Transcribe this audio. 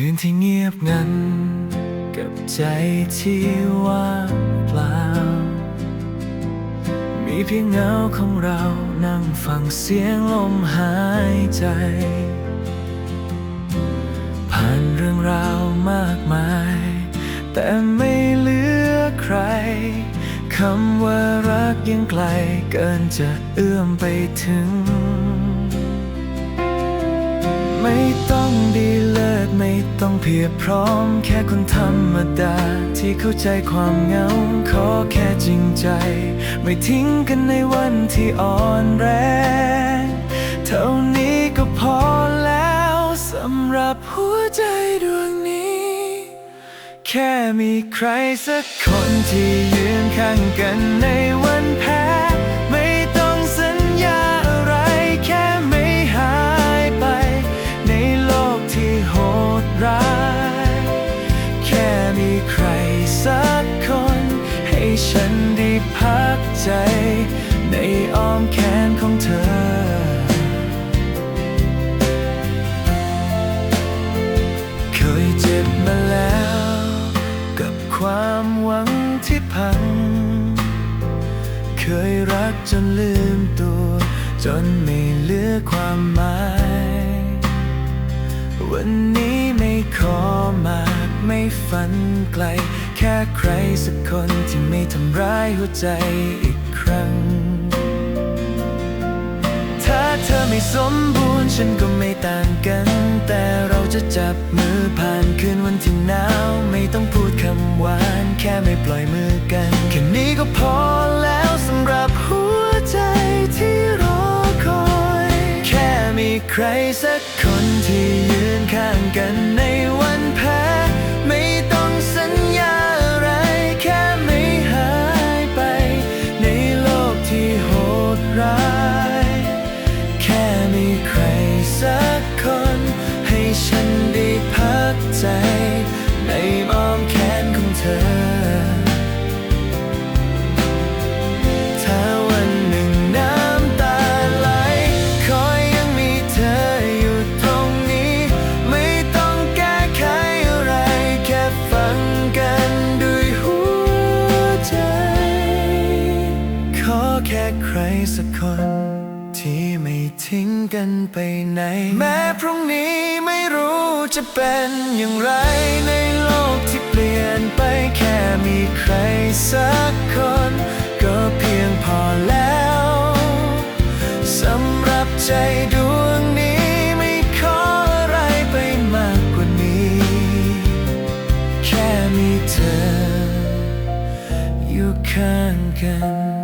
คืนที่เงียบงัน กับใจที่ว่างเปล่า มีเพียงเงาของเรานั่งฟังเสียงลมหายใจ ผ่านเรื่องราวมากมาย แต่ไม่เหลือใครคำว่ารักยังไกลเกินจะเอื้อมไปถึง ไม่ต้องดีเลิศไม่ ต้องเพียบพร้อมแค่คนธรรมดา ที่เข้าใจความเหงา ขอแค่จริงใจ ไม่ทิ้งกันในวันที่อ่อนแรงเท่านี้ก็พอแล้วสำหรับหัวใจดวงนี้ แค่มีใครสักคนที่ยืนข้างกันในวันแพ้ สักคน ให้ฉันได้พักใจ ในอ้อมแขนของเธอเคยเจ็บมาแล้ว กับความหวังที่พัง เคยรักจนลืมตัว จนไม่เหลือความหมาย วันนี้ไม่ขอมากไม่ฝันไกล แค่ใครสักคนที่ไม่ทำร้ายหัวใจอีกครั้ง ถ้าเธอไม่สมบูรณ์ฉันก็ไม่ต่างกัน แต่เราจะจับมือผ่านคืนวันที่หนาว ไม่ต้องพูดคำหวาน แค่ไม่ปล่อยมือกัน แค่นี้ก็พอแล้วสำหรับหัวใจที่รอคอย แค่มีใครสักคนที่ยืนข้างกันในวัน ใจ ในอ้อมแขนของเธอ ถ้าวันหนึ่งน้ำตาไหลขอยังมีเธออยู่ตรงนี้ ไม่ต้องแก้ไขอะไร แค่ฟังกันด้วยหัวใจ ขอแค่ใครสักคน ที่ไม่ทิ้งกันไปไหน แม้พรุ่งนี้ไม่รู้จะเป็นอย่างไรในโลกที่เปลี่ยนไปแค่มีใครสักคน ก็เพียงพอแล้วสำหรับใจดวงนี้ไม่ขออะไรไปมากกว่านี้ แค่มีเธออยู่ข้างกัน